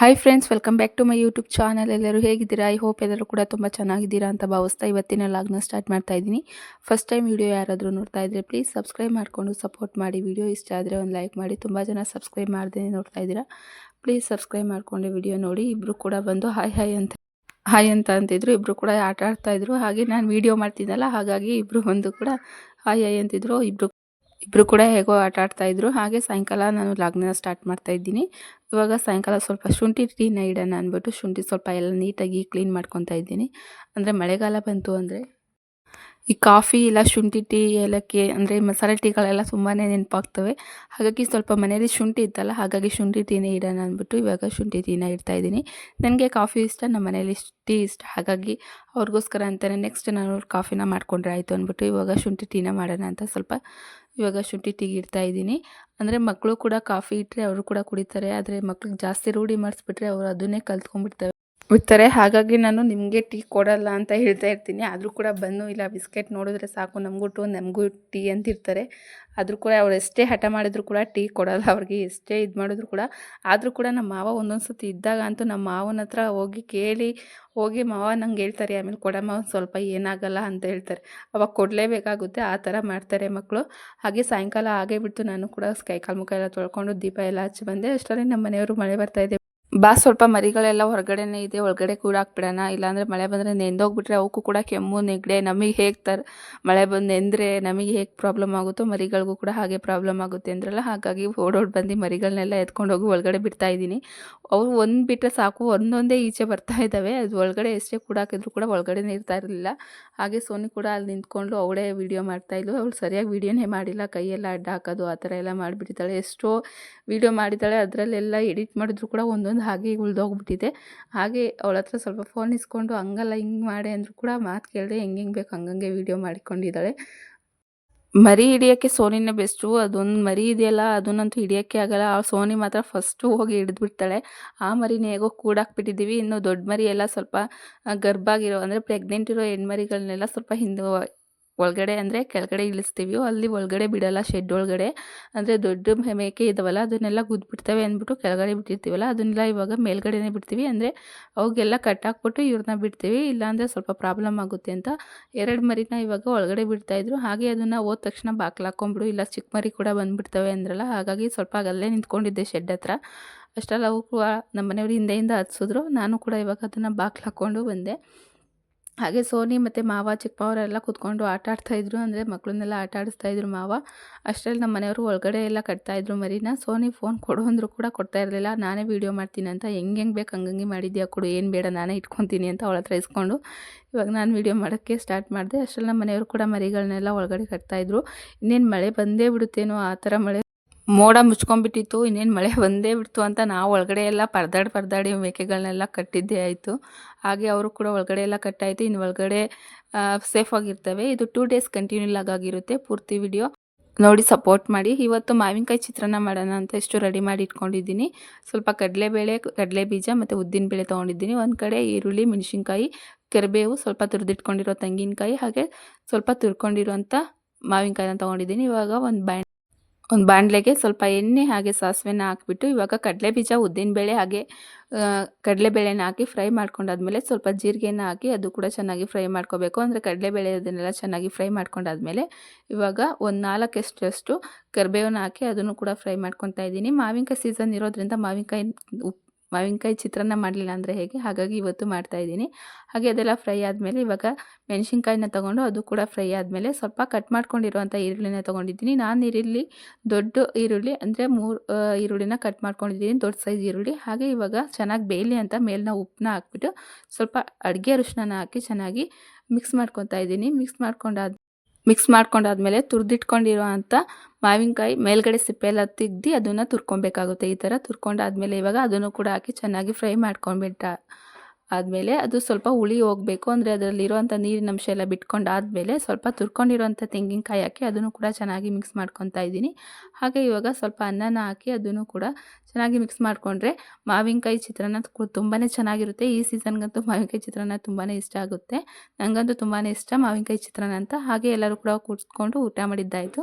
Hi friends welcome back to my YouTube channel ಎಲ್ಲರೂ ಹೇಗಿದ್ದೀರಾ? I hope ಎಲ್ಲರೂ ಕೂಡ ತುಂಬ ಚೆನ್ನಾಗಿದ್ದೀರಾ ಅಂತ ಭಾವಿಸ್ತಾ ಇವತ್ತಿನ ಲಾಗ್ನ ಸ್ಟಾರ್ಟ್ ಮಾಡ್ತಾ ಇದ್ದೀನಿ. ಫಸ್ಟ್ ಟೈಮ್ ವೀಡಿಯೋ ಯಾರಾದರೂ ನೋಡ್ತಾ ಇದ್ದರೆ ಪ್ಲೀಸ್ ಸಬ್ಸ್ಕ್ರೈಬ್ ಮಾಡಿಕೊಂಡು ಸಪೋರ್ಟ್ ಮಾಡಿ. ವೀಡಿಯೋ ಇಷ್ಟ ಆದರೆ ಒಂದು ಲೈಕ್ ಮಾಡಿ. ತುಂಬ ಜನ ಸಬ್ಸ್ಕ್ರೈಬ್ ಮಾಡ್ದೇ ನೋಡ್ತಾ ಇದ್ದೀರಾ. ಪ್ಲೀಸ್ ಸಬ್ಸ್ಕ್ರೈಬ್ ಮಾಡಿಕೊಂಡು ವಿಡಿಯೋ ನೋಡಿ. ಇಬ್ಬರು ಕೂಡ ಬಂದು ಹಾಯ್ ಹಾಯ್ ಅಂತ ಹಾಯ್ ಅಂತ ಅಂತಿದ್ರು. ಇಬ್ಬರು ಕೂಡ ಆಟ ಆಡ್ತಾ ಇದ್ರು. ಹಾಗೆ ನಾನು ವೀಡಿಯೋ ಮಾಡ್ತಿದ್ದಲ್ಲ, ಹಾಗಾಗಿ ಇಬ್ಬರು ಬಂದು ಕೂಡ ಹಾಯ್ ಹಾಯ್ ಅಂತಿದ್ರು. ಇಬ್ಬರು ಇಬ್ಬರು ಕೂಡ ಹೇಗೋ ಆಟ ಆಡ್ತಾ ಇದ್ರು. ಹಾಗೆ ಸಾಯಂಕಾಲ ನಾನು ಲಾಗ್ನ ಸ್ಟಾರ್ಟ್ ಮಾಡ್ತಾ ಇದ್ದೀನಿ. ಇವಾಗ ಸಾಯಂಕಾಲ ಸ್ವಲ್ಪ ಶುಂಠಿ ಟೀನ ಇಡೋಣ ಅಂದ್ಬಿಟ್ಟು ಶುಂಠಿ ಸ್ವಲ್ಪ ಎಲ್ಲ ನೀಟಾಗಿ ಕ್ಲೀನ್ ಮಾಡ್ಕೊತಾ ಇದ್ದೀನಿ. ಅಂದರೆ ಮಳೆಗಾಲ ಬಂತು ಅಂದರೆ ಈ ಕಾಫಿ ಇಲ್ಲ ಶುಂಠಿ ಟೀ ಏಲಕ್ಕಿ ಅಂದರೆ ಮಸಾಲೆ ಟೀಗಳೆಲ್ಲ ತುಂಬಾ ನೆನಪಾಗ್ತವೆ. ಹಾಗಾಗಿ ಸ್ವಲ್ಪ ಮನೇಲಿ ಶುಂಠಿ ಇತ್ತಲ್ಲ, ಹಾಗಾಗಿ ಶುಂಠಿ ಟೀನೇ ಇಡೋಣ ಅಂದ್ಬಿಟ್ಟು ಇವಾಗ ಶುಂಠಿ ಟೀನ ಇಡ್ತಾ ಇದ್ದೀನಿ. ನನಗೆ ಕಾಫಿ ಇಷ್ಟ ನಮ್ಮ ಮನೇಲಿ ಟೀ ಇಷ್ಟ. ಹಾಗಾಗಿ ಅವ್ರಿಗೋಸ್ಕರ ಅಂತಲೇ ನೆಕ್ಸ್ಟ್ ನಾನು ಕಾಫಿನ ಮಾಡ್ಕೊಂಡ್ರೆ ಆಯಿತು ಅಂದ್ಬಿಟ್ಟು ಇವಾಗ ಶುಂಠಿ ಟೀನ ಮಾಡೋಣ ಅಂತ ಸ್ವಲ್ಪ ಇವಾಗ ಶುಂಠಿ ಟೀ ಇಡ್ತಾ ಇದ್ದೀನಿ. ಅಂದರೆ ಮಕ್ಕಳು ಕೂಡ ಕಾಫಿ ಇಟ್ಟರೆ ಅವರು ಕೂಡ ಕುಡಿತಾರೆ. ಆದರೆ ಮಕ್ಳಿಗೆ ಜಾಸ್ತಿ ರೂಢಿ ಮಾಡಿಸ್ಬಿಟ್ರೆ ಅವರು ಅದನ್ನೇ ಕಲ್ತ್ಕೊಂಡ್ಬಿಡ್ತವೆ ಬಿಡ್ತಾರೆ ಹಾಗಾಗಿ ನಾನು ನಿಮಗೆ ಟೀ ಕೊಡಲ್ಲ ಅಂತ ಹೇಳ್ತಾ ಇರ್ತೀನಿ. ಆದರೂ ಕೂಡ ಬಂದು ಇಲ್ಲ ಬಿಸ್ಕೆಟ್ ನೋಡಿದ್ರೆ ಸಾಕು, ನಮಗೂ ಟು, ನಮಗೂ ಟೀ ಅಂತಿರ್ತಾರೆ. ಆದರೂ ಕೂಡ ಅವ್ರು ಎಷ್ಟೇ ಹಠ ಮಾಡಿದ್ರು ಕೂಡ ಟೀ ಕೊಡಲ್ಲ, ಅವ್ರಿಗೆ ಎಷ್ಟೇ ಇದು ಮಾಡಿದ್ರು ಕೂಡ. ಆದರೂ ಕೂಡ ನಮ್ಮ ಮಾವ ಒಂದೊಂದು ಸತಿ ಇದ್ದಾಗ ಅಂತೂ ನಮ್ಮ ಮಾವನ ಹತ್ರ ಹೋಗಿ ಕೇಳಿ, ಹೋಗಿ ಮಾವ, ನಂಗೆ ಹೇಳ್ತಾರೆ, ಆಮೇಲೆ ಕೊಡಮ್ಮ, ಒಂದು ಸ್ವಲ್ಪ ಏನಾಗಲ್ಲ ಅಂತ ಹೇಳ್ತಾರೆ. ಅವಾಗ ಕೊಡಲೇಬೇಕಾಗುತ್ತೆ, ಆ ಥರ ಮಾಡ್ತಾರೆ ಮಕ್ಕಳು ಹಾಗೆ ಸಾಯಂಕಾಲ ಆಗೇ ಬಿಟ್ಟು ನಾನು ಕೂಡ ಕೈಕಾಲು ಮುಖ ಎಲ್ಲ ತೊಳ್ಕೊಂಡು ದೀಪ ಎಲ್ಲ ಹಚ್ಚಿ ಬಂದೆ. ಅಷ್ಟರಲ್ಲಿ ನಮ್ಮ ಮನೆಯವರು ಮಳೆ ಬರ್ತಾಯಿದೆ ಬಾ ಸ್ವಲ್ಪ ಮರಿಗಳೆಲ್ಲ ಹೊರಗಡೆನೇ ಇದೆ, ಒಳಗಡೆ ಕೂಡ ಹಾಕ್ಬಿಡೋಣ. ಇಲ್ಲಾಂದರೆ ಮಳೆ ಬಂದರೆ ನೆಂದೋಗ್ಬಿಟ್ರೆ ಅವಕ್ಕೂ ಕೂಡ ಕೆಮ್ಮು, ನೆಗಡೆ, ನಮಗೆ ಹೇಗೆ ತರ ಮಳೆ ಬಂದು ನೆಂದರೆ ನಮಗೆ ಹೇಗೆ ಪ್ರಾಬ್ಲಮ್ ಆಗುತ್ತೋ ಮರಿಗಳಿಗೂ ಕೂಡ ಹಾಗೆ ಪ್ರಾಬ್ಲಮ್ ಆಗುತ್ತೆ ಅಂದ್ರಲ್ಲ. ಹಾಗಾಗಿ ಓಡೋಡ್ ಬಂದು ಮರಿಗಳನ್ನೆಲ್ಲ ಎತ್ಕೊಂಡು ಹೋಗಿ ಒಳಗಡೆ ಬಿಡ್ತಾ ಇದ್ದೀನಿ. ಅವು ಒಂದು ಬಿಟ್ಟರೆ ಸಾಕು, ಒಂದೊಂದೇ ಈಚೆ ಬರ್ತಾ ಇದ್ದಾವೆ ಅದು ಒಳಗಡೆ ಎಷ್ಟೇ ಕೂಡ ಹಾಕಿದ್ರು ಕೂಡ ಒಳಗಡೆನೇ ಇರ್ತಾ ಇರಲಿಲ್ಲ. ಹಾಗೆ ಸೋನಿ ಕೂಡ ಅಲ್ಲಿ ನಿಂತ್ಕೊಂಡು ಅವಳೇ ವೀಡಿಯೋ ಮಾಡ್ತಾಯಿದ್ಲು ಅವಳು ಸರಿಯಾಗಿ ವೀಡಿಯೋನೇ ಮಾಡಿಲ್ಲ. ಕೈಯೆಲ್ಲ ಅಡ್ಡ ಹಾಕೋದು, ಆ ಥರ ಎಲ್ಲ ಮಾಡಿಬಿಡ್ತಾಳೆ ಎಷ್ಟೋ ವೀಡಿಯೋ ಮಾಡಿದ್ದಾಳೆ. ಅದರಲ್ಲೆಲ್ಲ ಎಡಿಟ್ ಮಾಡಿದ್ರು ಕೂಡ ಒಂದೊಂದು ಹಾಗೆ ಉಳ್ದೋಗ್ಬಿಟ್ಟಿದೆ ಹಾಗೆ ಅವಳ ಹತ್ರ ಸ್ವಲ್ಪ ಫೋನ್ ಇಸ್ಕೊಂಡು ಹಂಗಲ್ಲ ಹಿಂಗೆ ಮಾಡಿ ಅಂದರೂ ಕೂಡ ಮಾತು ಕೇಳಿದೆ ಹೆಂಗೆ ಹೆಂಗೆ ಬೇಕು ಹಂಗಂಗೆ ವೀಡಿಯೋ ಮಾಡಿಕೊಂಡಿದ್ದಾಳೆ. ಮರಿ ಹಿಡಿಯೋಕ್ಕೆ ಸೋನಿನೇ ಬೆಸ್ಟು, ಅದೊಂದು ಮರಿ ಇದೆಯಲ್ಲ, ಅದನ್ನಂತೂ ಹಿಡಿಯೋಕ್ಕೆ ಆಗಲ್ಲ. ಆ ಸೋನಿ ಮಾತ್ರ ಫಸ್ಟು ಹೋಗಿ ಹಿಡಿದ್ಬಿಡ್ತಾಳೆ. ಆ ಮರಿನ ಹೇಗೋ ಕೂಡಾಕ್ಬಿಟ್ಟಿದ್ದೀವಿ. ಇನ್ನು ದೊಡ್ಡ ಮರಿ ಎಲ್ಲ ಸ್ವಲ್ಪ ಗರ್ಭ ಆಗಿರೋ ಅಂದರೆ ಪ್ರೆಗ್ನೆಂಟ್ ಇರೋ ಹೆಣ್ಮರಿಗಳನ್ನೆಲ್ಲ ಸ್ವಲ್ಪ ಹಿಂದೆ ಒಳಗಡೆ ಅಂದರೆ ಕೆಳಗಡೆ ಇಳಿಸ್ತೀವಿ. ಅಲ್ಲಿ ಒಳಗಡೆ ಬಿಡೋಲ್ಲ ಶೆಡ್ ಒಳಗಡೆ. ಅಂದರೆ ದೊಡ್ಡ ಮೇಕೆ ಇದಾವಲ್ಲ, ಅದನ್ನೆಲ್ಲ ಗುದ್ಬಿಡ್ತವೆ ಅಂದ್ಬಿಟ್ಟು ಕೆಳಗಡೆ ಬಿಟ್ಟಿರ್ತೀವಲ್ಲ, ಅದನ್ನೆಲ್ಲ ಇವಾಗ ಮೇಲ್ಗಡೆನೇ ಬಿಡ್ತೀವಿ. ಅಂದರೆ ಅವಾಗೆಲ್ಲ ಕಟ್ಟಾಕ್ಬಿಟ್ಟು ಇವ್ರನ್ನ ಬಿಡ್ತೀವಿ. ಇಲ್ಲಾಂದರೆ ಸ್ವಲ್ಪ ಪ್ರಾಬ್ಲಮ್ ಆಗುತ್ತೆ ಅಂತ ಎರಡು ಮರಿನ ಇವಾಗ ಒಳಗಡೆ ಬಿಡ್ತಾಯಿದ್ರು ಹಾಗೆ ಅದನ್ನು ಹೋದ ತಕ್ಷಣ ಬಾಕ್ಲಾಕೊಂಬಿಡು ಇಲ್ಲ ಚಿಕ್ಕ ಮರಿ ಕೂಡ ಬಂದುಬಿಡ್ತವೆ ಅಂದ್ರಲ್ಲ, ಹಾಗಾಗಿ ಸ್ವಲ್ಪ ಅಲ್ಲೇ ನಿಂತ್ಕೊಂಡಿದ್ದೆ ಶೆಡ್ ಹತ್ರ. ಅಷ್ಟೆಲ್ಲ ಅವು ಕೂಡ ನಮ್ಮ ಮನೆಯವ್ರು ಹಿಂದೆಯಿಂದ ಹತ್ಸಿದ್ರು. ನಾನು ಕೂಡ ಇವಾಗ ಅದನ್ನು ಬಾಕ್ಲು ಹಾಕ್ಕೊಂಡು ಬಂದೆ. ಹಾಗೆ ಸೋನಿ ಮತ್ತು ಮಾವ ಚಿಕ್ಕಮ್ಮವರೆಲ್ಲ ಕೂತ್ಕೊಂಡು ಆಟ ಆಡ್ತಾಯಿದ್ರು ಅಂದರೆ ಮಕ್ಕಳನ್ನೆಲ್ಲ ಆಟ ಆಡಿಸ್ತಾಯಿದ್ರು ಮಾವ. ಅಷ್ಟರಲ್ಲಿ ನಮ್ಮ ಮನೆಯವರು ಒಳಗಡೆ ಎಲ್ಲ ಕಟ್ತಾಯಿದ್ರು ಮರಿನ. ಸೋನಿ ಫೋನ್ ಕೊಡು ಅಂದರೂ ಕೂಡ ಕೊಡ್ತಾ ಇರಲಿಲ್ಲ. ನಾನೇ ವೀಡಿಯೋ ಮಾಡ್ತೀನಿ ಅಂತ, ಹೆಂಗೆ ಹೆಂಗೆ ಬೇಕು ಹಂಗಂಗೆ ಮಾಡಿದ್ಯಾ ಕೊಡು, ಏನು ಬೇಡ, ನಾನೇ ಇಟ್ಕೊತೀನಿ ಅಂತ ಅವಳ ಹತ್ರ ಇಸ್ಕೊಂಡು ಇವಾಗ ನಾನು ವೀಡಿಯೋ ಮಾಡೋಕ್ಕೆ ಸ್ಟಾರ್ಟ್ ಮಾಡಿದೆ. ಅಷ್ಟರಲ್ಲಿ ನಮ್ಮ ಮನೆಯವರು ಕೂಡ ಮರಿಗಳನ್ನೆಲ್ಲ ಒಳಗಡೆ ಕಟ್ತಾಯಿದ್ರು ಇನ್ನೇನು ಮಳೆ ಬಂದೇ ಬಿಡುತ್ತೇನೋ ಆ ಥರ ಮಳೆ ಮೋಡ ಮುಚ್ಕೊಂಡ್ಬಿಟ್ಟಿತ್ತು, ಇನ್ನೇನು ಮಳೆ ಬಂದೇ ಬಿಡ್ತು ಅಂತ ನಾವು ಒಳಗಡೆ ಎಲ್ಲ ಪರದಾಡಿ ಪರದಾಡಿ ಮೇಕೆಗಳನ್ನೆಲ್ಲ ಕಟ್ಟಿದ್ದೇ ಆಯಿತು. ಹಾಗೆ ಅವರು ಕೂಡ ಒಳಗಡೆ ಎಲ್ಲ ಕಟ್ಟಾಯಿತು ಇನ್ನು ಒಳಗಡೆ ಸೇಫಾಗಿರ್ತವೆ ಇದು ಟೂ ಡೇಸ್ ಕಂಟಿನ್ಯೂ ಆಗಿರುತ್ತೆ ಪೂರ್ತಿ ವಿಡಿಯೋ ನೋಡಿ ಸಪೋರ್ಟ್ ಮಾಡಿ. ಇವತ್ತು ಮಾವಿನಕಾಯಿ ಚಿತ್ರಾನ್ನ ಮಾಡೋಣ ಅಂತ ಎಷ್ಟು ರೆಡಿ ಮಾಡಿ ಇಟ್ಕೊಂಡಿದ್ದೀನಿ. ಸ್ವಲ್ಪ ಕಡಲೆಬೇಳೆ ಕಡಲೆ ಬೀಜ ಮತ್ತು ಉದ್ದಿನ ಬೇಳೆ ತೊಗೊಂಡಿದ್ದೀನಿ. ಒಂದು ಕಡೆ ಈರುಳ್ಳಿ, ಮೆಣಸಿನ್ಕಾಯಿ, ಕರಿಬೇವು, ಸ್ವಲ್ಪ ತುರಿದಿಟ್ಕೊಂಡಿರೋ ತೆಂಗಿನಕಾಯಿ ಹಾಗೆ ಸ್ವಲ್ಪ ತುರ್ಕೊಂಡಿರೋಂಥ ಮಾವಿನಕಾಯಿನ ತೊಗೊಂಡಿದ್ದೀನಿ. ಇವಾಗ ಒಂದು ಬ್ಯಾಂಡ್ ಒಂದು ಬಾಣಲೆಗೆ ಸ್ವಲ್ಪ ಎಣ್ಣೆ ಹಾಗೆ ಸಾಸಿವೆನ ಹಾಕ್ಬಿಟ್ಟು ಇವಾಗ ಕಡಲೆ ಬೀಜ ಉದ್ದಿನಬೇಳೆ ಹಾಗೆ ಕಡಲೆಬೇಳೆನ ಹಾಕಿ ಫ್ರೈ ಮಾಡ್ಕೊಂಡಾದ್ಮೇಲೆ ಸ್ವಲ್ಪ ಜೀರಿಗೆನ ಹಾಕಿ ಅದು ಕೂಡ ಚೆನ್ನಾಗಿ ಫ್ರೈ ಮಾಡ್ಕೋಬೇಕು. ಅಂದರೆ ಕಡಲೆಬೇಳೆ ಅದನ್ನೆಲ್ಲ ಚೆನ್ನಾಗಿ ಫ್ರೈ ಮಾಡ್ಕೊಂಡಾದ್ಮೇಲೆ ಇವಾಗ ಒಂದು ನಾಲ್ಕಷ್ಟು ಕರಿಬೇವನ್ನ ಹಾಕಿ ಅದನ್ನು ಕೂಡ ಫ್ರೈ ಮಾಡ್ಕೊತಾ ಇದ್ದೀನಿ. ಮಾವಿನಕಾಯಿ ಸೀಸನ್ ಇರೋದ್ರಿಂದ ಮಾವಿನಕಾಯಿ ಉಪ್ಪು ಮಾವಿನಕಾಯಿ ಚಿತ್ರಾನ್ನ ಮಾಡಲಿಲ್ಲ ಅಂದರೆ ಹೇಗೆ? ಹಾಗಾಗಿ ಇವತ್ತು ಮಾಡ್ತಾಯಿದ್ದೀನಿ ಹಾಗೆ ಅದೆಲ್ಲ ಫ್ರೈ ಆದಮೇಲೆ ಇವಾಗ ಮೆಣಸಿನ್ಕಾಯಿನ ತೊಗೊಂಡು ಅದು ಕೂಡ ಫ್ರೈ ಆದಮೇಲೆ ಸ್ವಲ್ಪ ಕಟ್ ಮಾಡ್ಕೊಂಡಿರುವಂಥ ಈರುಳ್ಳಿನ ತೊಗೊಂಡಿದ್ದೀನಿ. ನಾನು ಈರುಳ್ಳಿ, ದೊಡ್ಡ ಈರುಳ್ಳಿ ಅಂದರೆ ಮೂರು ಈರುಳ್ಳಿನ ಕಟ್ ಮಾಡ್ಕೊಂಡಿದ್ದೀನಿ, ದೊಡ್ಡ ಸೈಜ್ ಈರುಳ್ಳಿ. ಹಾಗೆ ಇವಾಗ ಚೆನ್ನಾಗಿ ಬೇಯಲಿ ಅಂತ ಮೇಲಿನ ಉಪ್ಪನ್ನ ಹಾಕ್ಬಿಟ್ಟು ಸ್ವಲ್ಪ ಅಡುಗೆ ಅರಿಶಿನ ಹಾಕಿ ಚೆನ್ನಾಗಿ ಮಿಕ್ಸ್ ಮಾಡ್ಕೊತಾ ಇದ್ದೀನಿ. ಮಿಕ್ಸ್ ಮಾಡ್ಕೊಂಡಾದ ಮಿಕ್ಸ್ ಮಾಡ್ಕೊಂಡಾದ್ಮೇಲೆ ತುರಿದಿಟ್ಕೊಂಡಿರೋ ಅಂಥ ಮಾವಿನಕಾಯಿ ಮೇಲ್ಗಡೆ ಸಿಪ್ಪೆಲ್ಲ ತೆಗ್ದು ಅದನ್ನು ತುರ್ಕೊಬೇಕಾಗುತ್ತೆ. ಈ ಥರ ತುರ್ಕೊಂಡಾದ್ಮೇಲೆ ಇವಾಗ ಅದನ್ನು ಕೂಡ ಹಾಕಿ ಚೆನ್ನಾಗಿ ಫ್ರೈ ಮಾಡ್ಕೊಂಡ್ಬಿಟ್ಟ ಆದಮೇಲೆ ಅದು ಸ್ವಲ್ಪ ಹುಳಿ ಹೋಗಬೇಕು. ಅಂದರೆ ಅದರಲ್ಲಿರುವಂಥ ನೀರಿನ ಅಂಶ ಎಲ್ಲ ಬಿಟ್ಕೊಂಡು ಆದಮೇಲೆ ಸ್ವಲ್ಪ ತುರ್ಕೊಂಡಿರುವಂಥ ತೆಂಗಿನಕಾಯಿ ಹಾಕಿ ಅದನ್ನು ಕೂಡ ಚೆನ್ನಾಗಿ ಮಿಕ್ಸ್ ಮಾಡ್ಕೊತಾ ಇದ್ದೀನಿ. ಹಾಗೆ ಇವಾಗ ಸ್ವಲ್ಪ ಅನ್ನನ ಹಾಕಿ ಅದನ್ನು ಕೂಡ ಚೆನ್ನಾಗಿ ಮಿಕ್ಸ್ ಮಾಡಿಕೊಂಡ್ರೆ ಮಾವಿನಕಾಯಿ ಚಿತ್ರಾನ್ನ ತುಂಬಾ ಚೆನ್ನಾಗಿರುತ್ತೆ. ಈ ಸೀಸನ್ಗಂತೂ ಮಾವಿನಕಾಯಿ ಚಿತ್ರಾನ್ನ ತುಂಬಾ ಇಷ್ಟ ಆಗುತ್ತೆ. ನನಗಂತೂ ತುಂಬಾ ಇಷ್ಟ ಮಾವಿನಕಾಯಿ ಚಿತ್ರಾನ್ನ ಅಂತ. ಹಾಗೆ ಎಲ್ಲರೂ ಕೂಡ ಕೂತ್ಕೊಂಡು ಊಟ ಮಾಡಿದ್ದಾಯಿತು.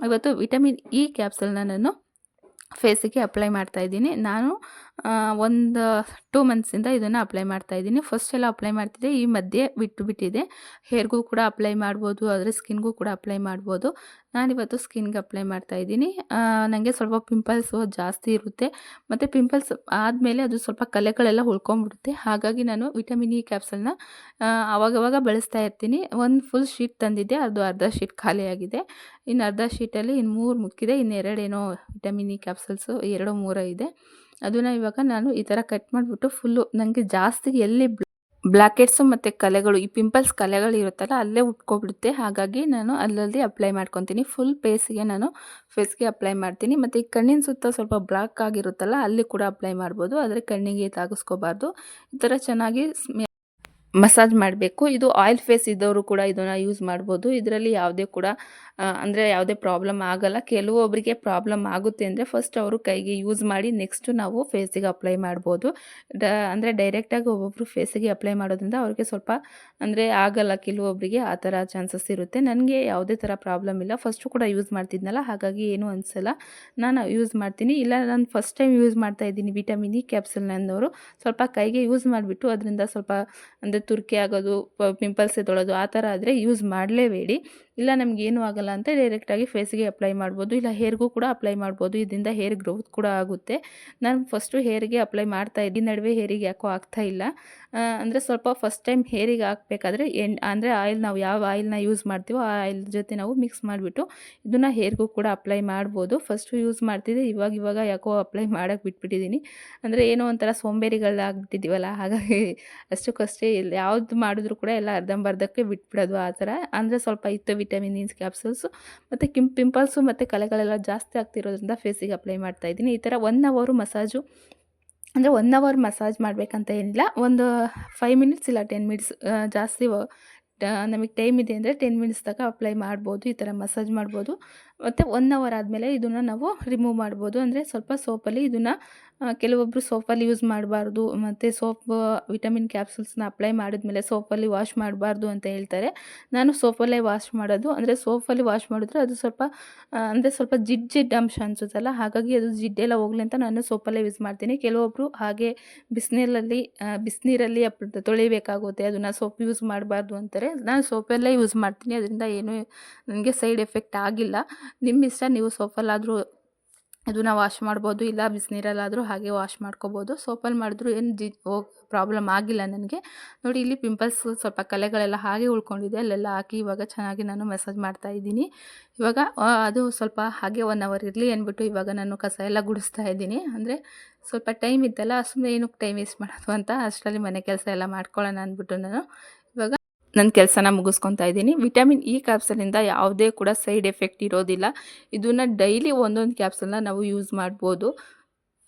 ಇವತ್ತು ವಿಟಮಿನ್ ಇ ಕ್ಯಾಪ್ಸಲ್ನ ನಾನು ಫೇಸಿಗೆ ಅಪ್ಲೈ ಮಾಡ್ತಾ ಇದ್ದೀನಿ. ನಾನು ಒಂದು ಟೂ ಮಂತ್ಸಿಂದ ಇದನ್ನು ಅಪ್ಲೈ ಮಾಡ್ತಾ ಇದ್ದೀನಿ. ಫಸ್ಟ್ ಎಲ್ಲ ಅಪ್ಲೈ ಮಾಡ್ತಿದ್ದೆ, ಈ ಮಧ್ಯೆ ಬಿಟ್ಟು ಬಿಟ್ಟಿದೆ. ಹೇರ್ಗೂ ಕೂಡ ಅಪ್ಲೈ ಮಾಡ್ಬೋದು, ಆದರೆ ಸ್ಕಿನ್ಗೂ ಕೂಡ ಅಪ್ಲೈ ಮಾಡ್ಬೋದು. ನಾನಿವತ್ತು ಸ್ಕಿನ್ಗೆ ಅಪ್ಲೈ ಮಾಡ್ತಾ ಇದ್ದೀನಿ. ನನಗೆ ಸ್ವಲ್ಪ ಪಿಂಪಲ್ಸು ಜಾಸ್ತಿ ಇರುತ್ತೆ. ಮತ್ತು ಪಿಂಪಲ್ಸ್ ಆದಮೇಲೆ ಅದು ಸ್ವಲ್ಪ ಕಲೆಗಳೆಲ್ಲ ಉಳ್ಕೊಂಬಿಡುತ್ತೆ ಹಾಗಾಗಿ ನಾನು ವಿಟಮಿನ್ ಇ ಕ್ಯಾಪ್ಸಲ್ನ ಆವಾಗವಾಗ ಬಳಸ್ತಾ ಇರ್ತೀನಿ. ಒಂದು ಫುಲ್ ಶೀಟ್ ತಂದಿದ್ದೆ, ಅದು ಅರ್ಧ ಶೀಟ್ ಖಾಲಿಯಾಗಿದೆ ಇನ್ನು ಅರ್ಧ ಶೀಟಲ್ಲಿ ಇನ್ನು ಮೂರು ಮುಕ್ಕಿದೆ ಇನ್ನೆರಡೇನೋ ವಿಟಮಿನ್ ಇ ಕ್ಯಾಪ್ಸಲ್ಸು ಎರಡು ಮೂರು ಇದೆ. ಅದನ್ನು ಇವಾಗ ನಾನು ಈ ಥರ ಕಟ್ ಮಾಡಿಬಿಟ್ಟು ಫುಲ್ಲು ನನಗೆ ಜಾಸ್ತಿ ಎಲ್ಲಿ ಬ್ಲ್ಯಾಕೆಟ್ಸು ಮತ್ತು ಕಲೆಗಳು, ಈ ಪಿಂಪಲ್ಸ್ ಕಲೆಗಳು ಇರುತ್ತಲ್ಲ ಅಲ್ಲೇ ಉಟ್ಕೊಬಿಡುತ್ತೆ. ಹಾಗಾಗಿ ನಾನು ಅಲ್ಲಲ್ಲಿ ಅಪ್ಲೈ ಮಾಡ್ಕೊತೀನಿ. ಫುಲ್ ಫೇಸ್ಗೆ ನಾನು ಫೇಸ್ಗೆ ಅಪ್ಲೈ ಮಾಡ್ತೀನಿ. ಮತ್ತು ಈ ಕಣ್ಣಿನ ಸುತ್ತ ಸ್ವಲ್ಪ ಬ್ಲಾಕ್ ಆಗಿರುತ್ತಲ್ಲ ಅಲ್ಲಿ ಕೂಡ ಅಪ್ಲೈ ಮಾಡ್ಬೋದು. ಆದರೆ ಕಣ್ಣಿಗೆ ತಾಗಿಸ್ಕೋಬಾರ್ದು. ಈ ಥರ ಚೆನ್ನಾಗಿ ಮಸಾಜ್ ಮಾಡಬೇಕು. ಇದು ಆಯಿಲ್ ಫೇಸ್ ಇದ್ದವರು ಕೂಡ ಇದನ್ನು ಯೂಸ್ ಮಾಡ್ಬೋದು. ಇದರಲ್ಲಿ ಯಾವುದೇ ಕೂಡ ಅಂದರೆ ಯಾವುದೇ ಪ್ರಾಬ್ಲಮ್ ಆಗಲ್ಲ. ಕೆಲವೊಬ್ಬರಿಗೆ ಪ್ರಾಬ್ಲಮ್ ಆಗುತ್ತೆ ಅಂದರೆ ಫಸ್ಟ್ ಅವರು ಕೈಗೆ ಯೂಸ್ ಮಾಡಿ ನೆಕ್ಸ್ಟು ನಾವು ಫೇಸಿಗೆ ಅಪ್ಲೈ ಮಾಡ್ಬೋದು. ಡ, ಅಂದರೆ ಡೈರೆಕ್ಟಾಗಿ ಒಬ್ಬೊಬ್ಬರು ಫೇಸಿಗೆ ಅಪ್ಲೈ ಮಾಡೋದ್ರಿಂದ ಅವ್ರಿಗೆ ಸ್ವಲ್ಪ, ಅಂದರೆ ಆಗಲ್ಲ ಕೆಲವೊಬ್ಬರಿಗೆ ಆ ಥರ ಚಾನ್ಸಸ್ ಇರುತ್ತೆ. ನನಗೆ ಯಾವುದೇ ಥರ ಪ್ರಾಬ್ಲಮ್ ಇಲ್ಲ. ಫಸ್ಟು ಕೂಡ ಯೂಸ್ ಮಾಡ್ತಿದ್ನಲ್ಲ, ಹಾಗಾಗಿ ಏನೂ ಅನಿಸಲ್ಲ. ನಾನು ಯೂಸ್ ಮಾಡ್ತೀನಿ. ಇಲ್ಲ, ನಾನು ಫಸ್ಟ್ ಟೈಮ್ ಯೂಸ್ ಮಾಡ್ತಾ ಇದ್ದೀನಿ ವಿಟಮಿನ್ ಇ ಕ್ಯಾಪ್ಸಲ್ನಂದವರು ಸ್ವಲ್ಪ ಕೈಗೆ ಯೂಸ್ ಮಾಡಿಬಿಟ್ಟು ಅದರಿಂದ ಸ್ವಲ್ಪ, ಅಂದರೆ ತುರ್ಕೆ ಆಗೋದು ಪಿಂಪಲ್ಸ್ ಎದ್ದೊಳೋದು ಆ ಥರ ಆದರೆ ಯೂಸ್ ಮಾಡಲೇಬೇಡಿ. ಇಲ್ಲ ನಮಗೇನು ಆಗಲ್ಲ ಅಂತ ಡೈರೆಕ್ಟಾಗಿ ಫೇಸ್ಗೆ ಅಪ್ಲೈ ಮಾಡ್ಬೋದು. ಇಲ್ಲ ಹೇರ್ಗೂ ಕೂಡ ಅಪ್ಲೈ ಮಾಡ್ಬೋದು. ಇದರಿಂದ ಹೇರ್ ಗ್ರೋತ್ ಕೂಡ ಆಗುತ್ತೆ. ನಾನು ಫಸ್ಟು ಹೇರಿಗೆ ಅಪ್ಲೈ ಮಾಡ್ತಾ ಇದ್ದೀನಿ ನಡುವೆ ಹೇರಿಗೆ ಯಾಕೋ ಆಗ್ತಾ ಇಲ್ಲ. ಅಂದರೆ ಸ್ವಲ್ಪ ಫಸ್ಟ್ ಟೈಮ್ ಹೇರಿಗೆ ಹಾಕಬೇಕಾದ್ರೆ ಎನ್ ಅಂದರೆ ಆಯಿಲ್ ನಾವು ಯಾವ ಆಯಿಲ್ನ ಯೂಸ್ ಮಾಡ್ತೀವೋ ಆ ಆಯಿಲ್ ಜೊತೆ ನಾವು ಮಿಕ್ಸ್ ಮಾಡಿಬಿಟ್ಟು ಇದನ್ನು ಹೇರ್ಗೂ ಕೂಡ ಅಪ್ಲೈ ಮಾಡ್ಬೋದು. ಫಸ್ಟು ಯೂಸ್ ಮಾಡ್ತಿದ್ದೆ. ಇವಾಗ ಇವಾಗ ಯಾಕೋ ಅಪ್ಲೈ ಮಾಡೋಕ್ಕೆ ಬಿಟ್ಬಿಟ್ಟಿದ್ದೀನಿ ಅಂದರೆ ಏನೋ ಒಂಥರ ಸೋಂಬೇರಿಗಳಾಗ್ಬಿಟ್ಟಿದ್ದೀವಲ್ಲ ಹಾಗಾಗಿ ಅಷ್ಟಕ್ಕಷ್ಟೇ ಯಾವುದು ಯಾವ್ದು ಮಾಡಿದ್ರು ಕೂಡ ಎಲ್ಲ ಅರ್ಧಂಬರ್ಧಕ್ಕೆ ಬಿಟ್ಬಿಡೋದು ಆ ಥರ. ಅಂದರೆ ಸ್ವಲ್ಪ ಇತ್ತು ವಿಟಮಿನ್, ಇನ್ಸ್, ಕ್ಯಾಪ್ಸೂಲ್ಸು ಮತ್ತು ಕಿಂ, ಪಿಂಪಲ್ಸು ಮತ್ತು ಕಲೆಗಳೆಲ್ಲ ಜಾಸ್ತಿ ಆಗ್ತಿರೋದ್ರಿಂದ ಫೇಸಿಗೆ ಅಪ್ಲೈ ಮಾಡ್ತಾ ಇದ್ದೀನಿ. ಈ ಥರ ಒನ್ ಅವರು ಮಸಾಜು ಅಂದರೆ ಒನ್ ಅವರ್ ಮಸಾಜ್ ಮಾಡಬೇಕಂತ ಏನಿಲ್ಲ. ಒಂದು ಫೈವ್ ಮಿನಿಟ್ಸ್ ಇಲ್ಲ ಟೆನ್ ಮಿನಿಟ್ಸ್ ಜಾಸ್ತಿ ನಮಗೆ ಟೈಮ್ ಇದೆ ಅಂದರೆ ಟೆನ್ ಮಿನಿಟ್ಸ್ ತನಕ ಅಪ್ಲೈ ಮಾಡ್ಬೋದು, ಈ ಥರ ಮಸಾಜ್ ಮಾಡ್ಬೋದು. ಮತ್ತು ಒನ್ ಅವರ್ ಆದಮೇಲೆ ಇದನ್ನು ನಾವು ರಿಮೂವ್ ಮಾಡ್ಬೋದು. ಅಂದರೆ ಸ್ವಲ್ಪ ಸೋಪಲ್ಲಿ ಇದನ್ನು ಕೆಲವೊಬ್ಬರು ಸೋಪಲ್ಲಿ ಯೂಸ್ ಮಾಡಬಾರ್ದು. ಮತ್ತು ಸೋಪ್ ವಿಟಮಿನ್ ಕ್ಯಾಪ್ಸೂಲ್ಸ್ನ ಅಪ್ಲೈ ಮಾಡಿದ್ಮೇಲೆ ಸೋಪಲ್ಲಿ ವಾಶ್ ಮಾಡಬಾರ್ದು ಅಂತ ಹೇಳ್ತಾರೆ. ನಾನು ಸೋಪಲ್ಲೇ ವಾಶ್ ಮಾಡೋದು. ಅಂದರೆ ಸೋಪಲ್ಲಿ ವಾಶ್ ಮಾಡಿದ್ರೆ ಅದು ಸ್ವಲ್ಪ ಅಂದರೆ ಸ್ವಲ್ಪ ಜಿಡ್ ಜಿಡ್ ಅಂಶ ಅನಿಸುತ್ತಲ್ಲ, ಹಾಗಾಗಿ ಅದು ಜಿಡ್ಡೆಲ್ಲ ಹೋಗ್ಲಿ ಅಂತ ನಾನು ಸೋಪಲ್ಲೇ ಯೂಸ್ ಮಾಡ್ತೀನಿ. ಕೆಲವೊಬ್ಬರು ಹಾಗೆ ಬಿಸಿನೀರಲ್ಲಿ ಬಿಸಿನೀರಲ್ಲಿ ತೊಳಿಬೇಕಾಗುತ್ತೆ. ಅದನ್ನು ಸೋಪ್ ಯೂಸ್ ಮಾಡಬಾರ್ದು ಅಂತಾರೆ. ನಾನು ಸೋಪಲ್ಲೇ ಯೂಸ್ ಮಾಡ್ತೀನಿ. ಅದರಿಂದ ಏನೂ, ನನಗೆ ಸೈಡ್ ಎಫೆಕ್ಟ್ ಆಗಿಲ್ಲ. ನಿಮ್ಮ ಇಷ್ಟ, ನೀವು ಸೋಪಲ್ಲಾದರೂ ಅದನ್ನು ವಾಶ್ ಮಾಡ್ಬೋದು, ಇಲ್ಲ ಬಿಸಿನೀರಲ್ಲಾದರೂ ಹಾಗೆ ವಾಶ್ ಮಾಡ್ಕೋಬೋದು. ಸೋಪಲ್ಲಿ ಮಾಡಿದ್ರು ಏನು ಜಿ ಪ್ರಾಬ್ಲಮ್ ಆಗಿಲ್ಲ ನನಗೆ. ನೋಡಿ, ಇಲ್ಲಿ ಪಿಂಪಲ್ಸ್ ಸ್ವಲ್ಪ ಕಲೆಗಳೆಲ್ಲ ಹಾಗೆ ಉಳ್ಕೊಂಡಿದೆ. ಅಲ್ಲೆಲ್ಲ ಹಾಕಿ ಇವಾಗ ಚೆನ್ನಾಗಿ ನಾನು ಮೆಸೇಜ್ ಮಾಡ್ತಾ ಇದ್ದೀನಿ. ಇವಾಗ ಅದು ಸ್ವಲ್ಪ ಹಾಗೆ ಒನ್ ಅವರ್ ಇರಲಿ ಅಂದ್ಬಿಟ್ಟು ಇವಾಗ ನಾನು ಕಸ ಎಲ್ಲ ಗುಡಿಸ್ತಾ ಇದ್ದೀನಿ. ಅಂದರೆ ಸ್ವಲ್ಪ ಟೈಮ್ ಇತ್ತಲ್ಲ ಸುಮ್ಮನೆ ಏನಕ್ಕೆ ಟೈಮ್ ವೇಸ್ಟ್ ಮಾಡೋದು ಅಂತ ಅಷ್ಟರಲ್ಲಿ ಮನೆ ಕೆಲಸ ಎಲ್ಲ ಮಾಡ್ಕೊಳ್ಳೋಣ ಅಂದ್ಬಿಟ್ಟು ನಾನು ನನ್ನ ಕೆಲಸನ ಮುಗಿಸ್ಕೊತಾ ಇದ್ದೀನಿ. ವಿಟಮಿನ್ ಇ ಕ್ಯಾಪ್ಸಲಿಂದ ಯಾವುದೇ ಕೂಡ ಸೈಡ್ ಎಫೆಕ್ಟ್ ಇರೋದಿಲ್ಲ. ಇದನ್ನು ಡೈಲಿ ಒಂದೊಂದು ಕ್ಯಾಪ್ಸಲ್ನ ನಾವು ಯೂಸ್ ಮಾಡ್ಬೋದು.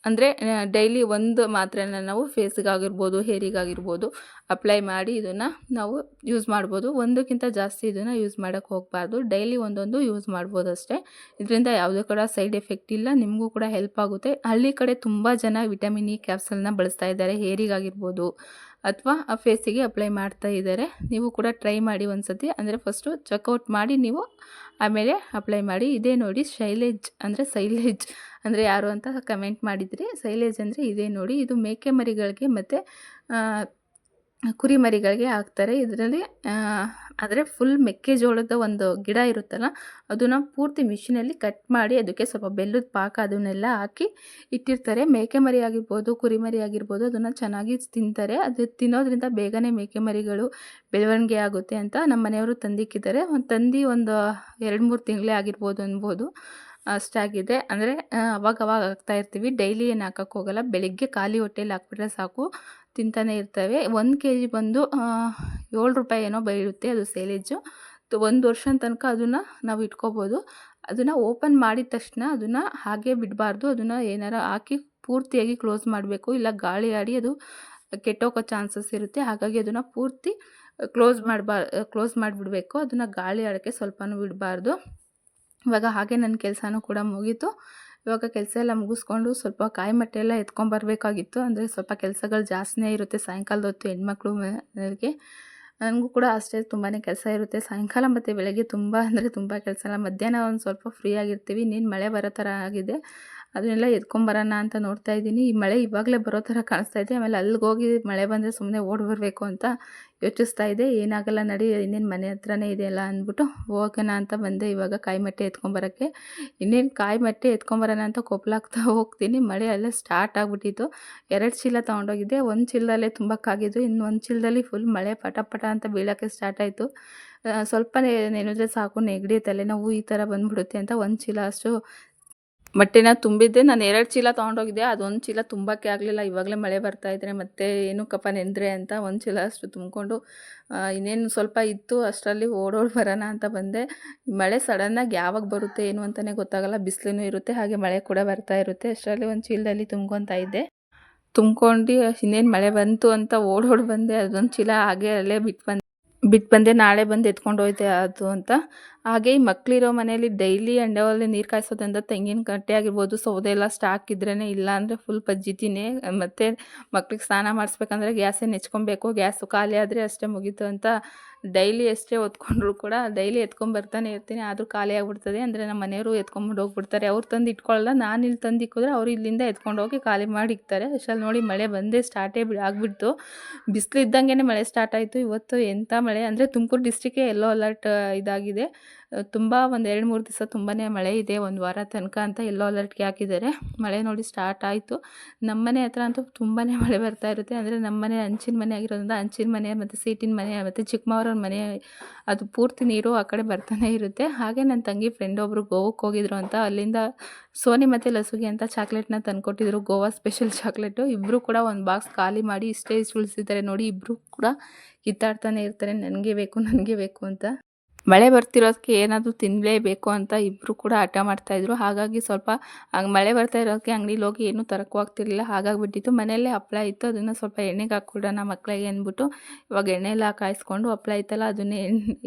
ಅಂದರೆ ಡೈಲಿ ಒಂದು ಮಾತ್ರೆನ ನಾವು ಫೇಸ್ಗಾಗಿರ್ಬೋದು, ಹೇರಿಗಾಗಿರ್ಬೋದು ಅಪ್ಲೈ ಮಾಡಿ ಇದನ್ನು ನಾವು ಯೂಸ್ ಮಾಡ್ಬೋದು. ಒಂದಕ್ಕಿಂತ ಜಾಸ್ತಿ ಇದನ್ನು ಯೂಸ್ ಮಾಡೋಕ್ಕೆ ಹೋಗಬಾರ್ದು. ಡೈಲಿ ಒಂದೊಂದು ಯೂಸ್ ಮಾಡ್ಬೋದು ಅಷ್ಟೇ. ಇದರಿಂದ ಯಾವುದೇ ಕೂಡ ಸೈಡ್ ಎಫೆಕ್ಟ್ ಇಲ್ಲ, ನಿಮಗೂ ಕೂಡ ಹೆಲ್ಪ್ ಆಗುತ್ತೆ. ಹಳ್ಳಿ ಕಡೆ ತುಂಬ ಜನ ವಿಟಮಿನ್ ಇ ಕ್ಯಾಪ್ಸಲ್ನ ಬಳಸ್ತಾ ಇದ್ದಾರೆ, ಹೇರಿಗಾಗಿರ್ಬೋದು, ಅಥವಾ ಆ ಫೇಸಿಗೆ ಅಪ್ಲೈ ಮಾಡ್ತಾ ಇದ್ದಾರೆ. ನೀವು ಕೂಡ ಟ್ರೈ ಮಾಡಿ ಒಂದು ಸತಿ ಅಂದರೆ ಫಸ್ಟು ಚೆಕ್ಔಟ್ ಮಾಡಿ ನೀವು ಆಮೇಲೆ ಅಪ್ಲೈ ಮಾಡಿ. ಇದೇ ನೋಡಿ ಶೈಲೇಜ್ ಅಂದರೆ ಸೈಲೇಜ್ ಅಂದರೆ ಯಾರು ಅಂತ ಕಮೆಂಟ್ ಮಾಡಿದರೆ. ಸೈಲೇಜ್ ಅಂದರೆ ಇದೇ ನೋಡಿ. ಇದು ಮೇಕೆ ಮರಿಗಳಿಗೆ ಮತ್ತು ಕುರಿಮರಿಗಳಿಗೆ ಹಾಕ್ತಾರೆ. ಇದರಲ್ಲಿ ಆದರೆ ಫುಲ್ ಮೆಕ್ಕೆಜೋಳದ ಒಂದು ಗಿಡ ಇರುತ್ತಲ್ಲ, ಅದನ್ನು ಪೂರ್ತಿ ಮಿಷಿನಲ್ಲಿ ಕಟ್ ಮಾಡಿ ಅದಕ್ಕೆ ಸ್ವಲ್ಪ ಬೆಲ್ಲದ ಪಾಕ ಅದನ್ನೆಲ್ಲ ಹಾಕಿ ಇಟ್ಟಿರ್ತಾರೆ. ಮೇಕೆ ಮರಿ ಆಗಿರ್ಬೋದು ಕುರಿಮರಿ ಆಗಿರ್ಬೋದು, ಅದನ್ನು ಚೆನ್ನಾಗಿ ತಿಂತಾರೆ. ಅದು ತಿನ್ನೋದ್ರಿಂದ ಬೇಗನೆ ಮೇಕೆ ಮರಿಗಳು ಬೆಳವಣಿಗೆ ಆಗುತ್ತೆ ಅಂತ ನಮ್ಮ ಮನೆಯವರು ತಂದಿಕ್ಕಿದ್ದಾರೆ. ಒಂದು ತಂದು ಒಂದು ಎರಡು ಮೂರು ತಿಂಗಳೇ ಆಗಿರ್ಬೋದು ಅನ್ಬೋದು. ಅಷ್ಟಾಗಿದೆ ಅಂದರೆ ಅವಾಗವಾಗ ಅವಾಗ ಹಾಕ್ತಾ ಇರ್ತೀವಿ. ಡೈಲಿ ಏನು ಹಾಕೋಕ್ಕೆ ಹೋಗಲ್ಲ. ಬೆಳಿಗ್ಗೆ ಖಾಲಿ ಹೊಟ್ಟೆಲಿ ಹಾಕ್ಬಿಟ್ರೆ ಸಾಕು. ತಿಂತಾನೆ ಇರ್ತವೆ. ಒಂದು ಕೆ ಜಿ ಬಂದು ಏಳು ರೂಪಾಯಿ ಏನೋ ಬೀಳುತ್ತೆ ಅದು ಸೇಲೇಜು ಒಂದು ವರ್ಷದ ತನಕ ಅದನ್ನು ನಾವು ಇಟ್ಕೋಬೋದು. ಅದನ್ನು ಓಪನ್ ಮಾಡಿದ ತಕ್ಷಣ ಅದನ್ನು ಹಾಗೆ ಬಿಡಬಾರ್ದು. ಅದನ್ನು ಏನಾರ ಹಾಕಿ ಪೂರ್ತಿಯಾಗಿ ಕ್ಲೋಸ್ ಮಾಡಬೇಕು. ಇಲ್ಲ ಗಾಳಿ ಆಡಿ ಅದು ಕೆಟ್ಟೋಗೋ ಚಾನ್ಸಸ್ ಇರುತ್ತೆ. ಹಾಗಾಗಿ ಅದನ್ನು ಪೂರ್ತಿ ಕ್ಲೋಸ್ ಮಾಡಬಾರ್ ಕ್ಲೋಸ್ ಮಾಡಿಬಿಡಬೇಕು. ಅದನ್ನು ಗಾಳಿ ಆಡೋಕ್ಕೆ ಸ್ವಲ್ಪನೂ ಬಿಡಬಾರ್ದು. ಇವಾಗ ಹಾಗೆ ನನ್ನ ಕೆಲಸನೂ ಕೂಡ ಮುಗೀತು. ಇವಾಗ ಕೆಲಸ ಎಲ್ಲ ಮುಗಿಸ್ಕೊಂಡು ಸ್ವಲ್ಪ ಕಾಯಿ ಮಟ್ಟೆ ಎಲ್ಲ ಎತ್ಕೊಂಬರ್ಬೇಕಾಗಿತ್ತು ಅಂದರೆ ಸ್ವಲ್ಪ ಕೆಲಸಗಳು ಜಾಸ್ತಿನೇ ಇರುತ್ತೆ. ಸಾಯಂಕಾಲದ ಹೊತ್ತು ಹೆಣ್ಮಕ್ಳು ಮನೆಗೆ ನನಗೂ ಕೂಡ ಅಷ್ಟೇ ತುಂಬಾ ಕೆಲಸ ಇರುತ್ತೆ. ಸಾಯಂಕಾಲ ಮತ್ತು ಬೆಳಗ್ಗೆ ತುಂಬ, ಅಂದರೆ ತುಂಬ ಕೆಲಸ. ಎಲ್ಲ ಮಧ್ಯಾಹ್ನ ಒಂದು ಸ್ವಲ್ಪ ಫ್ರೀ ಆಗಿರ್ತೀವಿ. ಇನ್ನೇನು ಮಳೆ ಬರೋ ಥರ ಆಗಿದೆ. ಅದನ್ನೆಲ್ಲ ಎತ್ಕೊಂಬರೋಣ ಅಂತ ನೋಡ್ತಾ ಇದ್ದೀನಿ. ಈ ಮಳೆ ಇವಾಗಲೇ ಬರೋ ಥರ ಕಾಣಿಸ್ತಾ ಇದೆ. ಆಮೇಲೆ ಅಲ್ಲಿಗೆ ಹೋಗಿ ಮಳೆ ಬಂದರೆ ಸುಮ್ಮನೆ ಓಡಿ ಬರಬೇಕು ಅಂತ ಯೋಚಿಸ್ತಾ ಇದೆ. ಏನಾಗಲ್ಲ ನಡಿ, ಇನ್ನೇನು ಮನೆ ಹತ್ರನೇ ಇದೆಯಲ್ಲ ಅಂದ್ಬಿಟ್ಟು ಹೋಗೋಣ ಅಂತ ಬಂದೆ ಇವಾಗ ಕಾಯಿ ಮಟ್ಟೆ ಎತ್ಕೊಂಬರೋಕ್ಕೆ ಇನ್ನೇನು ಕಾಯಿ ಮಟ್ಟೆ ಎತ್ಕೊಂಬರೋಣ ಅಂತ ಕೊಪ್ಪಲಾಗ್ತಾ ಹೋಗ್ತೀನಿ. ಮಳೆ ಎಲ್ಲ ಸ್ಟಾರ್ಟ್ ಆಗಿಬಿಟ್ಟಿತ್ತು. ಎರಡು ಚೀಲ ತೊಗೊಂಡೋಗಿದ್ದೆ. ಒಂದು ಚೀಲದಲ್ಲೇ ತುಂಬ ಕಾಗಿದ್ದು. ಇನ್ನು ಒಂದು ಚೀಲದಲ್ಲಿ ಫುಲ್ ಮಳೆ ಪಟ ಪಟ ಅಂತ ಬೀಳೋಕ್ಕೆ ಸ್ಟಾರ್ಟ್ ಆಯಿತು. ಸ್ವಲ್ಪ ನೆನೆದ್ರೆ ಸಾಕು. ನೆಗಡಿ, ತಲೆನೋವು ಈ ಥರ ಬಂದ್ಬಿಡುತ್ತೆ ಅಂತ ಒಂದು ಚೀಲ ಅಷ್ಟು ಬಟ್ಟೆನ ತುಂಬಿದ್ದೆ. ನಾನು ಎರಡು ಚೀಲ ತೊಗೊಂಡೋಗಿದ್ದೆ. ಅದೊಂದು ಚೀಲ ತುಂಬಕ್ಕೆ ಆಗಲಿಲ್ಲ. ಇವಾಗಲೇ ಮಳೆ ಬರ್ತಾ ಇದ್ರೆ ಮತ್ತೆ ಏನು ಕಪ್ಪ ನೆಂದರೆ ಅಂತ ಒಂದು ಚೀಲ ಅಷ್ಟು ತುಂಬಿಕೊಂಡು ಇನ್ನೇನು ಸ್ವಲ್ಪ ಇತ್ತು. ಅಷ್ಟರಲ್ಲಿ ಓಡೋಡಿ ಬರೋಣ ಅಂತ ಬಂದೆ. ಮಳೆ ಸಡನ್ನಾಗಿ ಯಾವಾಗ ಬರುತ್ತೆ, ಏನು ಅಂತಲೇ ಗೊತ್ತಾಗಲ್ಲ. ಬಿಸಿಲೂ ಇರುತ್ತೆ, ಹಾಗೆ ಮಳೆ ಕೂಡ ಬರ್ತಾ ಇರುತ್ತೆ. ಅಷ್ಟರಲ್ಲಿ ಒಂದು ಚೀಲದಲ್ಲಿ ತುಂಬ್ಕೊತಾ ಇದ್ದೆ. ತುಂಬ್ಕೊಂಡು ಇನ್ನೇನು ಮಳೆ ಬಂತು ಅಂತ ಓಡೋಡಿ ಬಂದೆ. ಅದೊಂದು ಚೀಲ ಹಾಗೆ ಅಲ್ಲೇ ಬಿಟ್ಟು ಬಂದೆ. ಬಿಟ್ಟು ಬಂದೆ. ನಾಳೆ ಬಂದು ಎತ್ಕೊಂಡು ಹೋಯ್ತೆ ಅದು ಅಂತ. ಹಾಗೆ ಮಕ್ಕಳಿರೋ ಮನೆಯಲ್ಲಿ ಡೈಲಿ ಅಂಡವಲ್ಲಿ ನೀರು ಕಾಯಿಸೋದ್ರಿಂದ ತೆಂಗಿನ ಕಟ್ಟೆ ಆಗಿರ್ಬೋದು, ಸೌದೆ ಎಲ್ಲ ಸ್ಟಾಕ್ ಇದ್ರೇ ಇಲ್ಲ ಅಂದರೆ ಫುಲ್ ಪಜ್ಜಿತೀನಿ. ಮತ್ತು ಮಕ್ಳಿಗೆ ಸ್ನಾನ ಮಾಡಿಸ್ಬೇಕಂದ್ರೆ ಗ್ಯಾಸೇ ನೆಚ್ಕೊಬೇಕು, ಗ್ಯಾಸು ಖಾಲಿ ಆದರೆ ಅಷ್ಟೇ ಮುಗೀತು ಅಂತ ಡೈಲಿ ಎಷ್ಟೇ ಹೊತ್ಕೊಂಡ್ರು ಕೂಡ ಡೈಲಿ ಎತ್ಕೊಂಡ್ಬರ್ತಾನೆ ಇರ್ತೀನಿ, ಆದರೂ ಖಾಲಿ ಆಗಿಬಿಡ್ತದೆ ಅಂದರೆ ನಮ್ಮ ಮನೆಯವರು ಎತ್ಕೊಂಡ್ಬಿಟ್ಟು ಹೋಗ್ಬಿಡ್ತಾರೆ. ಅವ್ರು ತಂದು ಇಟ್ಕೊಳ್ಳಲ್ಲ ನಾನು ಇಲ್ಲಿ ತಂದು ಇಕ್ಕಿದ್ರೆ ಅವ್ರು ಇಲ್ಲಿಂದ ಎತ್ಕೊಂಡು ಹೋಗಿ ಖಾಲಿ ಮಾಡಿ ಇಕ್ತಾರೆ. ಅಷ್ಟಲ್ಲಿ ನೋಡಿ ಮಳೆ ಬಂದೇ ಸ್ಟಾರ್ಟೇ ಆಗಿಬಿಡ್ತು. ಬಿಸಿಲು ಇದ್ದಂಗೆ ಮಳೆ ಸ್ಟಾರ್ಟ್ ಆಯಿತು. ಇವತ್ತು ಎಂಥ ಮಳೆ ಅಂದರೆ ತುಮಕೂರು ಡಿಸ್ಟ್ರಿಕ್ಕೇ ಎಲ್ಲೋ ಅಲರ್ಟ್ ಇದಾಗಿದೆ. ತುಂಬ ಒಂದು ಎರಡು ಮೂರು ದಿವಸ ತುಂಬಾ ಮಳೆ ಇದೆ, ಒಂದು ವಾರ ತನಕ ಅಂತ ಎಲ್ಲೋ ಅಲರ್ಟ್ಗೆ ಹಾಕಿದ್ದಾರೆ. ಮಳೆ ನೋಡಿ ಸ್ಟಾರ್ಟ್ ಆಯಿತು. ನಮ್ಮ ಮನೆ ಹತ್ರ ಅಂತೂ ತುಂಬಾ ಮಳೆ ಬರ್ತಾ ಇರುತ್ತೆ. ಅಂದರೆ ನಮ್ಮ ಮನೆ ಹಂಚಿನ ಮನೆ ಆಗಿರೋದ್ರಿಂದ ಹಂಚಿನ ಮನೆ ಮತ್ತು ಸೀಟಿನ ಮನೆ ಮತ್ತು ಚಿಕ್ಕಮ್ಮವ್ರ ಮನೆ, ಅದು ಪೂರ್ತಿ ನೀರು ಆ ಕಡೆ ಬರ್ತಾನೆ ಇರುತ್ತೆ. ಹಾಗೆ ನನ್ನ ತಂಗಿ ಫ್ರೆಂಡ್ ಒಬ್ಬರು ಗೋವಕ್ಕೆ ಹೋಗಿದ್ರು ಅಂತ ಅಲ್ಲಿಂದ ಸೋನಿ ಮತ್ತು ಲಸುಗೆ ಅಂತ ಚಾಕ್ಲೇಟ್ನ ತಂದುಕೊಟ್ಟಿದ್ರು. ಗೋವಾ ಸ್ಪೆಷಲ್ ಚಾಕ್ಲೇಟು ಇಬ್ಬರು ಕೂಡ ಒಂದು ಬಾಕ್ಸ್ ಖಾಲಿ ಮಾಡಿ ಇಷ್ಟೇ ಇಷ್ಟು ಉಳಿಸಿದ್ದಾರೆ ನೋಡಿ ಇಬ್ಬರು ಕೂಡ ಕಿತ್ತಾಡ್ತಾನೆ ಇರ್ತಾರೆ. ನನಗೆ ಬೇಕು ನನಗೆ ಬೇಕು ಅಂತ. ಮಳೆ ಬರ್ತಿರೋದಕ್ಕೆ ಏನಾದರೂ ತಿನ್ನಲೇಬೇಕು ಅಂತ ಇಬ್ಬರು ಕೂಡ ಹಠ ಮಾಡ್ತಾಯಿದ್ರು ಹಾಗಾಗಿ ಸ್ವಲ್ಪ ಮಳೆ ಬರ್ತಾ ಇರೋದಕ್ಕೆ ಅಂಗಡಿಲಿ ಹೋಗಿ ಏನೂ ತರಕ್ಕೂ ಹಾಗಾಗಿ ಬಿಟ್ಟಿತ್ತು ಮನೆಯಲ್ಲೇ ಹಪ್ಪಳ ಇತ್ತು. ಅದನ್ನು ಸ್ವಲ್ಪ ಎಣ್ಣೆಗೆ ಹಾಕ್ಕೊಡೋಣ ಮಕ್ಕಳಿಗೆ ಅಂದ್ಬಿಟ್ಟು ಇವಾಗ ಎಣ್ಣೆ ಎಲ್ಲ ಕಾಯಿಸ್ಕೊಂಡು ಹಪ್ಪಳ ಇತ್ತಲ್ಲ, ಅದನ್ನೇ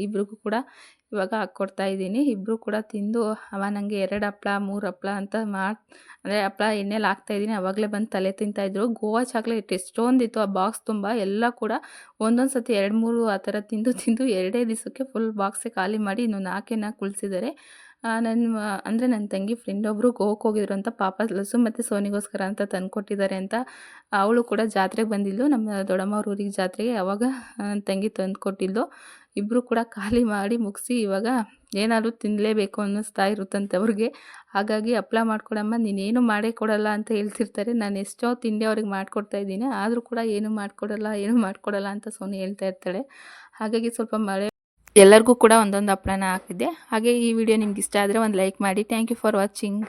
ಇಬ್ರಿಗೂ ಕೂಡ ಇವಾಗ ಹಾಕ್ಕೊಡ್ತಾ ಇದ್ದೀನಿ. ಇಬ್ಬರು ಕೂಡ ತಿಂದು, ಅವ ನನಗೆ ಎರಡು ಹಪ್ಳ, ಮೂರು ಹಪ್ಳ ಅಂತ ಮಾಡಿ, ಅಂದರೆ ಹಪ್ಳ ಎಣ್ಣೆಲಿ ಹಾಕ್ತಾಯಿದ್ದೀನಿ ಅವಾಗಲೇ ಬಂದು ತಲೆ ತಿಂತಾಯಿದ್ರು ಗೋವಾ ಚಾಕ್ಲೇಟ್ ಎಷ್ಟೊಂದಿತ್ತು ಆ ಬಾಕ್ಸ್ ತುಂಬ. ಎಲ್ಲ ಕೂಡ ಒಂದೊಂದು ಸತಿ ಎರಡು, ಮೂರು ಆ ಥರ ತಿಂದು ತಿಂದು ಎರಡೇ ದಿವಸಕ್ಕೆ ಫುಲ್ ಬಾಕ್ಸೇ ಖಾಲಿ ಮಾಡಿ ಇನ್ನು ನಾಲ್ಕೇ ನಾಲ್ಕು ನನ್ನ ಅಂದರೆ ನನ್ನ ತಂಗಿ ಫ್ರೆಂಡ್ ಒಬ್ಬರು ಗೋವಕ್ಕೆ ಹೋಗಿದ್ರು ಅಂತ ಪಾಪ ಲಸು ಮತ್ತು ಸೋನಿಗೋಸ್ಕರ ಅಂತ ತಂದುಕೊಟ್ಟಿದ್ದಾರೆ ಅಂತ ಅವಳು ಕೂಡ ಜಾತ್ರೆಗೆ ಬಂದಿದ್ದು ನಮ್ಮ ದೊಡ್ಡಮ್ಮವ್ರ ಊರಿಗೆ ಜಾತ್ರೆಗೆ ಅವಾಗ ನನ್ನ ತಂಗಿ ತಂದು ಕೊಟ್ಟಿದ್ದು ಇಬ್ಬರು ಕೂಡ ಖಾಲಿ ಮಾಡಿ ಮುಗಿಸಿ ಇವಾಗ ಏನಾದರೂ ತಿನ್ನಲೇಬೇಕು ಅನ್ನಿಸ್ತಾ ಇರುತ್ತಂತೆ ಅವ್ರಿಗೆ. ಹಾಗಾಗಿ ಹಪ್ಳ ಮಾಡ್ಕೊಡಮ್ಮ ನೀನೇನು ಮಾಡೇ ಕೊಡಲ್ಲ ಅಂತ ಹೇಳ್ತಿರ್ತಾರೆ. ನಾನು ಎಷ್ಟೋ ತಿಂಡಿ ಅವ್ರಿಗೆ ಮಾಡಿಕೊಡ್ತಾ ಇದ್ದೀನಿ. ಆದರೂ ಕೂಡ ಏನು ಮಾಡಿಕೊಡಲ್ಲ ಏನು ಮಾಡಿಕೊಡಲ್ಲ ಅಂತ ಸೋನಿ ಹೇಳ್ತಾ ಇರ್ತಾಳೆ. ಹಾಗಾಗಿ ಸ್ವಲ್ಪ ಮಳೆ ಎಲ್ಲರಿಗೂ ಕೂಡ ಒಂದೊಂದು ಹಪ್ಳನ ಹಾಕಿದ್ದೆ. ಹಾಗೆ ಈ ವಿಡಿಯೋ ನಿಮ್ಗೆ ಇಷ್ಟ ಆದರೆ ಒಂದು ಲೈಕ್ ಮಾಡಿ. Thank you for watching